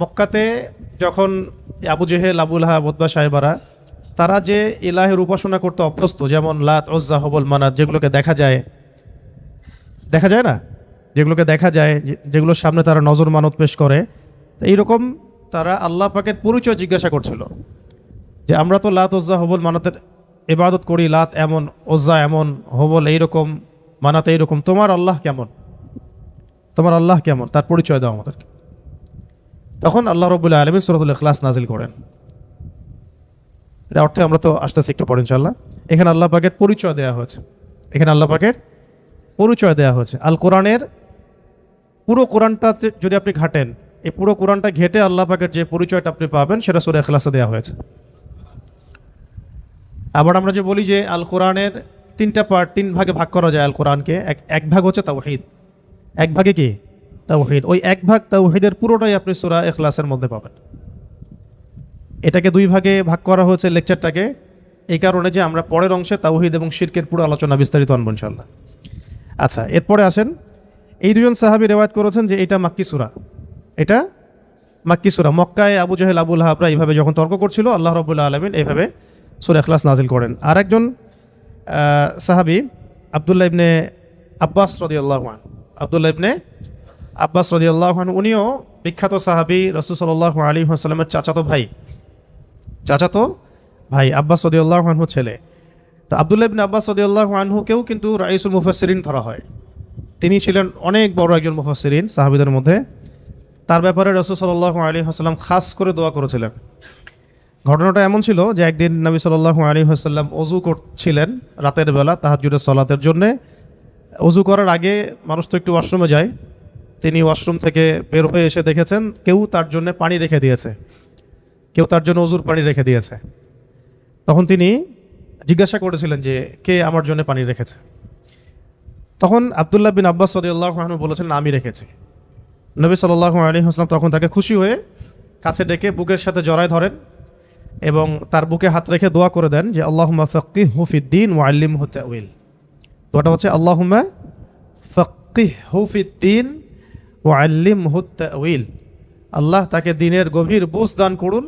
মক্কাতে যখন আবু জেহেল আবুল হা বদবা সাহেবারা, তারা যে ইলাহের উপাসনা করতে অভ্যস্ত, যেমন লাত ওজ্জা হবল, মানাত, যেগুলোকে দেখা যায় দেখা যায় না? যেগুলোকে দেখা যায় যেগুলোর সামনে তারা নজর মানত পেশ করে এইরকম তারা আল্লাহ পাকের পরিচয় জিজ্ঞাসা করছিল যে, আমরা তো লাত ওজ্জা হবল, মানাতের ইবাদত করি, লাত এমন ওজ্জা এমন, হবল এইরকম, মানাতে এইরকম, তোমার আল্লাহ কেমন? তোমার আল্লাহ কেমন? তার পরিচয় দাও আমাদেরকে। তখন আল্লাহ রবুল্লাহ আলমী সুরতুল ইখলাস নাজিল করেন। এটা অর্থে আমরা তো আসতেছি একটু পরে ইনশাল্লাহ এখানে আল্লাহ পাকের পরিচয় দেওয়া হয়েছে। এখানে আল্লাহ পাকের পরিচয় দেওয়া হয়েছে। আল কোরআনের পুরো কোরআনটাতে যদি আপনি ঘাটেন, এই পুরো কোরআনটা ঘেটে আল্লাহ পাকের যে পরিচয়টা আপনি পাবেন, সেটা সুরে এখলাসে দেওয়া হয়েছে। আবার আমরা যে বলি যে আল কোরআনের তিনটা পার্ট তিন ভাগে ভাগ করা যায় আল কোরআনকে। এক এক ভাগ হচ্ছে তাওহিদ। এক ভাগে কি? তাওহিদ। ওই এক ভাগ তাওহিদের পুরোটাই আপনি সুরা এখলাসের মধ্যে পাবেন। এটাকে দুই ভাগে ভাগ করা হয়েছে লেকচারটাকে। এই কারণে যে আমরা পরের অংশে তাওহিদ এবং শিরকের পুরো আলোচনা বিস্তারিত আনব ইনশাল্লাহ আচ্ছা এরপরে আসেন। এই দুজন সাহাবি রেওয়ায়ত করেছেন যে এটা মাক্কি সুরা। এটা মাক্কি সুরা। মক্কায় আবু জাহেল আবুল হাবরা এইভাবে যখন তর্ক করছিল, আল্লাহ রবুল্লা আলমিন এইভাবে সুরা এখলাস নাজিল করেন। আর একজন সাহাবি আবদুল্লাহ ইবনে আব্বাস রদি আল্লাহান আবদুল্লাহ ইবনে আব্বাস রদি আল্লাহান উনিও বিখ্যাত সাহাবি রসুল সাল্লাহ আলী হাসালামের চাচাতো ভাই। চাচাতো ভাই, আব্বাস রদি আল্লাহানহু ছেলে। তো আবদুল্লাহ ইবনে আব্বাস রদি আনহুকেও কিন্তু রাইসুল মুফাসসিরিন ধরা হয়। তিনি ছিলেন অনেক বড় একজন মুফাসসিরিন সাহাবিদের মধ্যে। তার ব্যাপারে রসুল সাল্লাহ আলী হাসাল্লাম খাস করে দোয়া করেছিলেন। ঘটনাটা এমন ছিল যে একদিন নবী সাল্লাল্লাহু আলী হাসাল্লাম অজু করছিলেন রাতের বেলা তাহাজুদের সলাতের জন্যে। অজু করার আগে মানুষ তো একটু ওয়াশরুমে যায়। তিনি ওয়াশরুম থেকে বের হয়ে এসে দেখেছেন, কেউ তার জন্য পানি রেখে দিয়েছে। কেউ তার জন্য অজুর পানি রেখে দিয়েছে। তখন তিনি জিজ্ঞাসা করেছিলেন যে, কে আমার জন্য পানি রেখেছে? তখন আবদুল্লাহ বিন আব্বাস সদিউল্লাহনু বলেছেন আমি রেখেছি। নবী সাল্লাহ আলী হাসলাম তখন তাকে খুশি হয়ে কাছে ডেকে বুকের সাথে জড়ায় ধরেন এবং তার বুকে হাত রেখে দোয়া করে দেন যে আল্লাহ ফকি হুফিদ্দিন ওয়াল্লিম হুতাউল দোয়াটা হচ্ছে, আল্লাহুম্মা ফকি হুফিদ্দিন ওয়াল্লিম হুতাউল আল্লাহ তাকে দিনের গভীর বুঝ দান করুন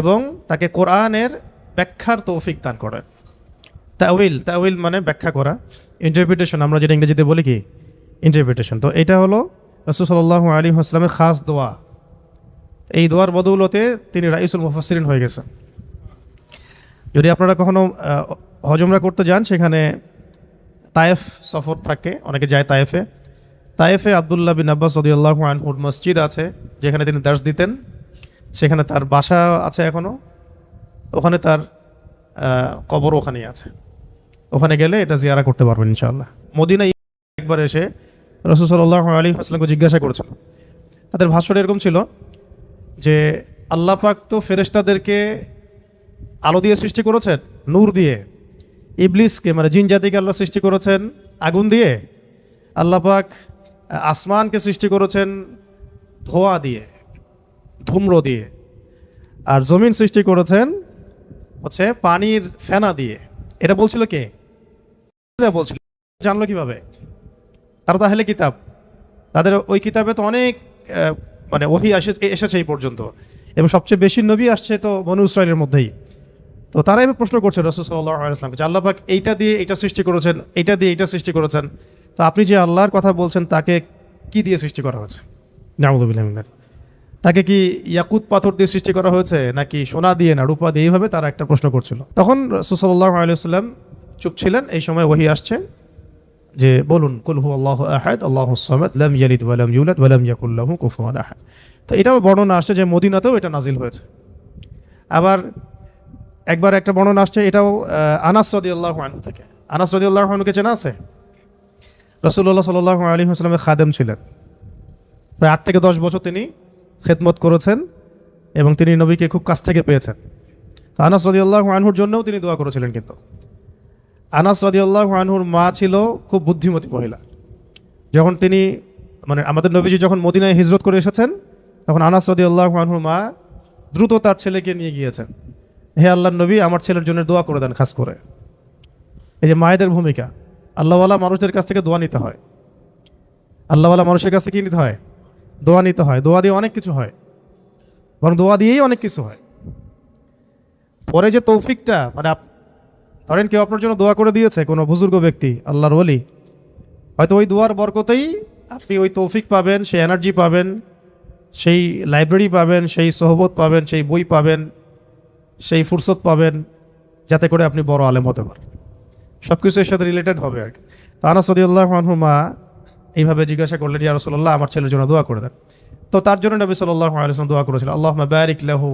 এবং তাকে কোরআনের ব্যাখ্যার তৌফিক দান করেন। তাউইল তাউইল মানে ব্যাখ্যা করা। ইন্টারপ্রিটেশন আমরা যেটা ইংরেজিতে বলি কি? ইন্টারপ্রিটেশন তো এটা হলো রসুল সাল্লাহ আলী আসলামের খাস দোয়া। এই দোয়ার বদৌলতে তিনি রাইসুল মুফাসসিরিন হয়ে গেছেন। যদি আপনারা কখনো হজমরা করতে যান, সেখানে তায়েফ সফর থাকে, অনেকে যায় তায়েফে। তায়েফে আবদুল্লাহ বিন আব্বাস সদিউল্লাহ আনহুর মসজিদ আছে, যেখানে তিনি দার্স দিতেন। সেখানে তার বাসা আছে এখনও ওখানে তার কবর ওখানেই আছে। ওখানে গেলে এটা জিয়ারা করতে পারবেন ইনশাআল্লাহ। মদিনা একবার এসে রসুল সাল্লাহ আলী আসলামকে জিজ্ঞাসা করেছিল। তাদের ভাষণ এরকম ছিল যে, আল্লাহ পাক তো ফেরেশতাদেরকে আলো দিয়ে সৃষ্টি করেছেন, নূর দিয়ে। ইবলিসকে মানে জিন জাতিকে আল্লাহ সৃষ্টি করেছেন, আগুন দিয়ে। আল্লাহ পাক আসমানকে সৃষ্টি করেছেন ধোঁয়া দিয়ে, ধূম্র দিয়ে। আর জমিন সৃষ্টি করেছেন হচ্ছে পানির ফেনা দিয়ে। এটা বলছিল কে? এরা বলছিল। জানলো কীভাবে? তারা তাহলে কিতাব। তাদের ওই কিতাবে তো অনেক মানে ওহি আসে, এসেছে এই পর্যন্ত। এবং সবচেয়ে বেশি নবী আসছে তো বনু ইসরায়েলের মধ্যেই। তো তারা এবার প্রশ্ন করছে রসুল সাল্লাহ ইসলামকে যে আল্লাহ পাক এইটা দিয়ে এইটা সৃষ্টি করেছেন, এইটা দিয়ে এইটা সৃষ্টি করেছেন। তো আপনি যে আল্লাহর কথা বলছেন তাকে কি দিয়ে সৃষ্টি করা হয়েছে? জামুদুবিল্লাহ তাকে কি ইয়াকুত পাথর দিয়ে সৃষ্টি করা হয়েছে নাকি সোনা দিয়ে না রূপা দিয়ে? এইভাবে তারা একটা প্রশ্ন করছিল। তখন রসুল্লাহ আলিয়াল্লাম চুপ ছিলেন। এই সময় ওহি আসছে যে বলুন কুলহু আল্লাহ আহাদ আল্লাহ সামাদ লাম ইয়ালিদ ওয়ালাম ইউলাদ ওয়ালাম ইয়াকুল্লাহু কুফুয়ান আহাদ। তো এটাও বর্ণনা আসছে যে মদিনাতেও এটা নাজিল হয়েছে। আবার একবার একটা বর্ণনা আসছে এটাও আনাস রাদিয়াল্লাহু আনহু থেকে। আনাস রাদিয়াল্লাহু আনহুকে চেনা আছে? রসুল্লাহ সাল্লাহ আলী হাসলামের খাদেম ছিলেন। প্রায় আট থেকে দশ বছর তিনি খেদমত করেছেন এবং তিনি নবীকে খুব কাছ থেকে পেয়েছেন। আনাস রদিউল্লাহ আনহুর জন্যও তিনি দোয়া করেছিলেন কিন্তু। আনাস রদিউল্লাহ আনহুর মা ছিল খুব বুদ্ধিমতী মহিলা। যখন তিনি মানে আমাদের নবীজি যখন মদিনায় হিজরত করে এসেছেন, তখন আনাস রদিউল্লাহ আনহুর মা দ্রুত তার ছেলেকে নিয়ে গিয়েছেন। হে আল্লাহ নবী, আমার ছেলের জন্য দোয়া করে দেন, খাস করে। এই যে মায়েদের ভূমিকা আল্লাহওয়ালা মানুষদের কাছ থেকে দোয়া নিতে হয়। আল্লাহওয়ালা মানুষের কাছ থেকে কি নিতে হয়? দোয়া নিতে হয়। দোয়া দিয়ে অনেক কিছু হয়। বরং দোয়া দিয়েই অনেক কিছু হয়। পরে যে তৌফিকটা মানে ধরেন কেউ আপনার জন্য দোয়া করে দিয়েছে কোনো বুজুর্গ ব্যক্তি, আল্লাহর ওলি, হয়তো ওই দোয়ার বরকতেই আপনি ওই তৌফিক পাবেন, সেই এনার্জি পাবেন, সেই লাইব্রেরি পাবেন, সেই সহবত পাবেন, সেই বই পাবেন, সেই ফুরসত পাবেন, যাতে করে আপনি বড় আলেম হতে পারেন। সব কিছু এর সাথে রিলেটেড হবে আর কি। তো আনাস মা এইভাবে জিজ্ঞাসা করলেন, ইয়া রসল্লাহ আমার ছেলের জন্য দোয়া করে দেন। তো তার জন্য নবী সাল্লাহ আলিয়াল্লাম দোয়া করেছিলেন আল্লাহ ব্যারিক লাহু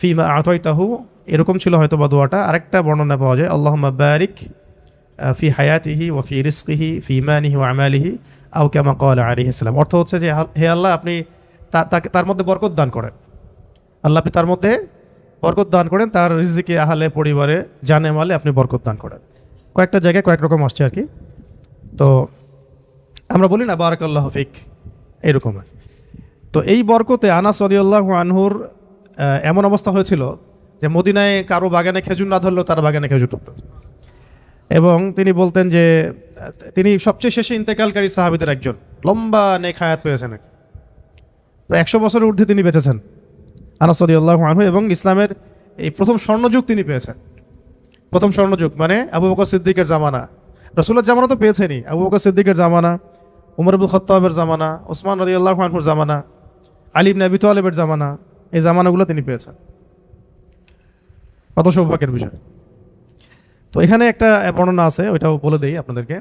ফিমা আতয়তাহু এরকম ছিল হয়তো বা দোয়াটা। আরেকটা বর্ণনা পাওয়া যায় আল্লাহ ব্যারিক ফি হায়াতিহি ও ফি রিস্কিহি ফি ইমানিহি ও আমালিহি আউ কামা কল আলী ইসলাম অর্থ হচ্ছে যে, হে আল্লাহ, আপনি তার মধ্যে বরকত দান করেন। আল্লাহ আপনি তার মধ্যে বরকত দান করেন। তার রিজিকে, আহালে, পরিবারে, জানে, মালে আপনি বরকত দান করেন। কয়েকটা জায়গায় কয়েক রকম আসছে আর কি। তো আমরা বলি না, বারাকাল্লাহ ফিক, এরকম। তো এই বরকতে আনাস সদিউল্লাহ আনহুর এমন অবস্থা হয়েছিল যে মদিনায় কারও বাগানে খেজুর না ধরলেও তার বাগানে খেজুর উঠত এবং তিনি বলতেন যে, তিনি সবচেয়ে শেষে ইন্তেকালকারী সাহাবিদের একজন। লম্বা নেক হায়াত পেয়েছেন। প্রায় একশো বছরের ঊর্ধ্বে তিনি বেঁচেছেন। আনাসদি আল্লাহ আনহু এবং ইসলামের এই প্রথম স্বর্ণযুগ তিনি পেয়েছেন। প্রথম স্বর্ণযুগ মানে আবু বকর সিদ্দিকের জামানা। রসুলের জামানা তো পেয়েছেনই। আবু বকর সিদ্দিকের জামানা, উমর আবুল খত্তাবের জামানা, ওসমান রদি আল্লাহ আনহুর জামানা আলিব নবী তালেবের জামানা, এই জামানাগুলো তিনি পেয়েছেন। কত সৌভাগ্যের বিষয়। তো এখানে একটা বর্ণনা আছে, ওইটাও বলে দেই আপনাদেরকে।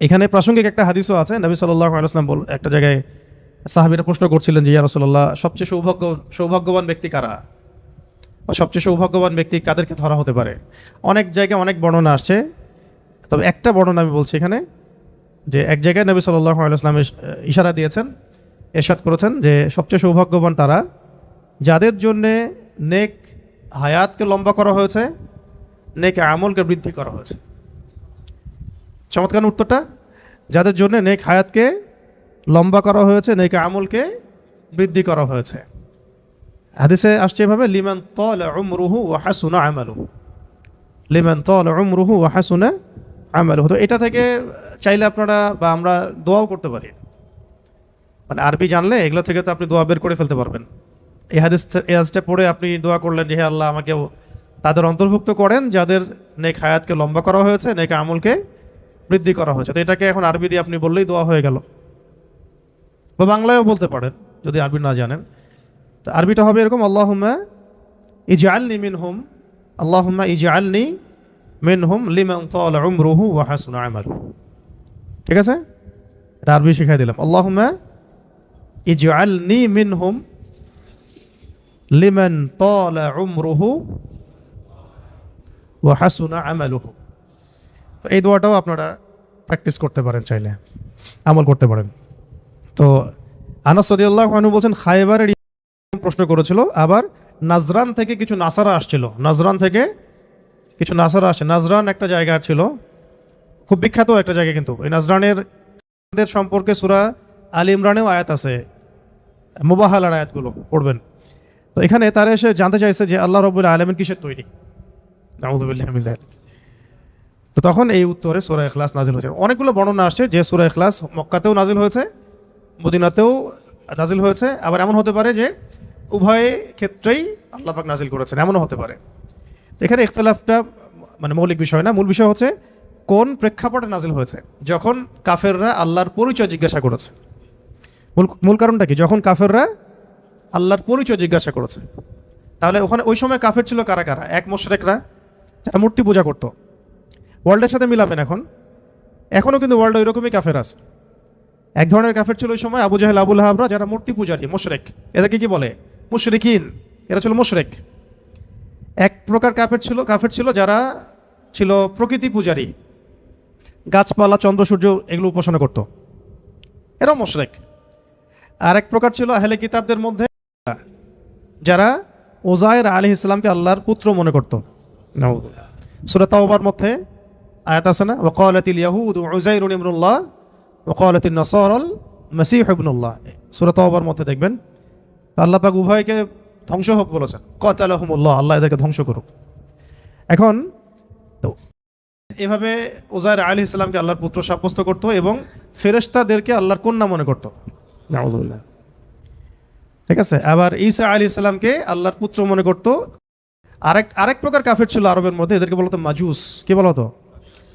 এখানে প্রাসঙ্গিক একটা হাদিসও আছে, নবী সাল্লাহ আলাইসলাম বল একটা জায়গায় সাহাবিরা প্রশ্ন করছিলেন যে, ইয়া রসল্লাহ সবচেয়ে সৌভাগ্য, সৌভাগ্যবান ব্যক্তি কারা? বা সবচেয়ে সৌভাগ্যবান ব্যক্তি কাদেরকে ধরা হতে পারে? অনেক জায়গায় অনেক বর্ণনা আসছে। তবে একটা বর্ণনা আমি বলছি এখানে, যে এক জায়গায় নবী সাল্লাহ ইশারা দিয়েছেন, এরশাদ করেছেন যে, সবচেয়ে সৌভাগ্যবান তারা, যাদের জন্যে নেক হায়াতকে লম্বা করা হয়েছে, নেক আমলকে বৃদ্ধি করা হয়েছে। চমৎকার উত্তরটা, যাদের জন্য নেক হায়াতকে লম্বা করা হয়েছে, নাকি আমলকে বৃদ্ধি করা হয়েছে। হাদিসে আসছে এভাবে, লিমান তল উমরুহু ও হাসুনা আমালুহু। লিমান তল উমরুহু ও হাসুনা আমালুহু। তো এটা থেকে চাইলে আপনারা বা আমরা দোয়াও করতে পারি। মানে আরবি জানলে এগুলো থেকে তো আপনি দোয়া বের করে ফেলতে পারবেন। এই হাদিস এই হাদিসটা পড়ে আপনি দোয়া করলেন যে, হে আল্লাহ আমাকেও তাদের অন্তর্ভুক্ত করেন, যাদের নেক হায়াতকে লম্বা করা হয়েছে, নেক আমলকে বৃদ্ধি করা হয়েছে। তো এটাকে এখন আরবি দিয়ে আপনি বললেই দোয়া হয়ে গেল। বা বাংলায়ও বলতে পারেন, যদি আরবি না জানেন। তো আরবিটা হবে এরকম, আল্লাহুম্মা ইজআলনি মিনহুম, আল্লাহুম্মা ইজআলনি মিনহুম লিমান তালা উমরুহু ওয়া হাসুনা আমালুহু। ঠিক আছে? এটা আরবি শিখাই দিলাম, আল্লাহুম্মা ইজআলনি মিনহুম লিমান তালা উমরুহু ওয়া হাসুনা আমালুহু। তো এই দোয়াটাও আপনারা প্র্যাকটিস করতে পারেন চাইলে, আমল করতে পারেন। তো আনাস সদিউল্লাহ মানু বলছেন, খাইবারের প্রশ্ন করেছিল, আবার নাজরান থেকে কিছু নাসারা আসছিল। নাজরান থেকে কিছু নাসারা আসছে নাজরান একটা জায়গা ছিল, খুব বিখ্যাত একটা জায়গা কিন্তু। এই নাজরানের সম্পর্কে সুরা আল ইমরানেও আয়াত আছে, মোবাহালার আয়াতগুলো পড়বেন। তো এখানে তারা এসে জানতে চাইছে যে আল্লাহ রবুল্লা আলমিন কিসের তৈরি? তো তখন এই উত্তরে সুরা এখলাস নাজিল হয়েছে। অনেকগুলো বর্ণনা আসছে যে সুরা এখলাস মক্কাতেও নাজিল হয়েছে মদিনাতেও নাজিল হয়েছে। আবার এমন হতে পারে যে উভয় ক্ষেত্রেই আল্লাহ পাক নাজিল করেছেন, এমনও হতে পারে। এখানে ইখতলাফটা মানে মৌলিক বিষয় না, মূল বিষয় হচ্ছে কোন প্রেক্ষাপটে নাজিল হয়েছে? যখন কাফেররা আল্লাহর পরিচয় জিজ্ঞাসা করেছে। মূল মূল কারণটা কি? যখন কাফেররা আল্লাহর পরিচয় জিজ্ঞাসা করেছে। তাহলে ওখানে ওই সময় কাফের ছিল কারা কারা? এক মোশরেকরা, যারা মূর্তি পূজা করতো। ওয়ার্ল্ডের সাথে মিলাবেন এখন। এখনও কিন্তু ওয়ার্ল্ড ওইরকমই কাফের আছে। এক ধরনের কাফের ছিল ওই সময় আবু জাহেল আবুল হাবরা যারা মূর্তি পূজারী মোশরেক। এদেরকে কি বলে? মুশরিকিন। এরা ছিল মোশরেক। এক প্রকার কাফের ছিল কাফের ছিল যারা ছিল প্রকৃতি পূজারী। গাছপালা চন্দ্র সূর্য এগুলো উপাসনা করত। এরাও মোশরেক। আর এক প্রকার ছিল আহলে কিতাবদের মধ্যে যারা ওজায়ের আলী ইসলামকে আল্লাহর পুত্র মনে করত। সুরা তাওবার মধ্যে আয়াত আছে না? ওয়াকালাতিল ইয়াহুদ উজাইর ইবনুল্লাহ ওয়াকালাতিন নাসারাল মাসীহ ইবনুল্লাহ। সূরা তাওবার মধ্যে দেখবেন আল্লাহ পাক উভয়কে ধ্বংস হোক বলেছেন। কাতালাহুমুল্লাহ আল্লাহ এদেরকে ধ্বংস করুক। এখন তো এভাবে ওজায়ের আলী ইসলামকে আল্লাহর পুত্র সাব্যস্ত করত এবং ফেরেশতাদেরকে আল্লাহর কন্যা মনে করতো। ঠিক আছে? আবার ঈসা আলী ইসলামকে আল্লাহর পুত্র মনে করতো। আরেক আরেক প্রকার কাফের ছিল আরবের মধ্যে এদেরকে বলতো মাজুস। কি বলতো